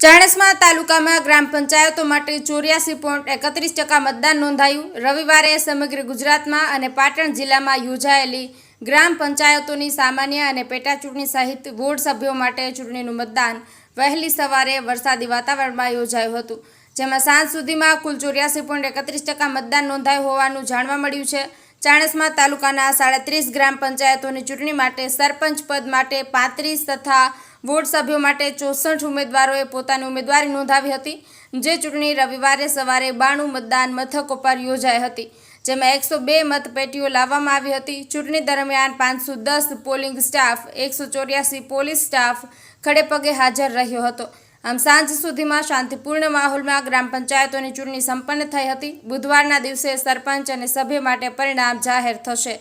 ચાણસ્મા તાલુકામાં ગ્રામ પંચાયતો માટે ચોર્યાસી પોઈન્ટ એકત્રીસ ટકા મતદાન નોંધાયું. રવિવારે સમગ્ર ગુજરાતમાં અને પાટણ જિલ્લામાં યોજાયેલી ગ્રામ પંચાયતોની સામાન્ય અને પેટા ચૂંટણી સહિત વોર્ડ સભ્યો માટે ચૂંટણીનું મતદાન વહેલી સવારે વરસાદી વાતાવરણમાં યોજાયું હતું. જેમાં સાંજ સુધીમાં કુલ ચોર્યાસી પોઈન્ટ એકત્રીસ ટકા મતદાન નોંધાયું હોવાનું જાણવા મળ્યું છે. ચાણસમા તાલુકાના સાડત્રીસ ગ્રામ પંચાયતોની ચૂંટણી માટે સરપંચ પદ માટે પાંત્રીસ તથા વોર્ડ સભ્યો માટે ચોસઠ ઉમેદવારોએ પોતાની ઉમેદવારી નોંધાવી હતી, જે ચૂંટણી રવિવારે સવારે બાણું મતદાન મથકો પર યોજાઈ હતી, જેમાં એકસો બે મતપેટીઓ લાવવામાં આવી હતી. ચૂંટણી દરમિયાન પાંચસો દસ પોલિંગ સ્ટાફ, એકસો ચોર્યાસી પોલીસ સ્ટાફ ખડેપગે હાજર રહ્યો હતો. આમ સાંજ સુધીમાં શાંતિપૂર્ણ માહોલમાં ગ્રામ પંચાયતોની ચૂંટણી સંપન્ન થઈ હતી. બુધવારના દિવસે સરપંચ અને સભ્ય માટે પરિણામ જાહેર થશે.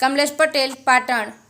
કમલેશ પટેલ, પાટણ.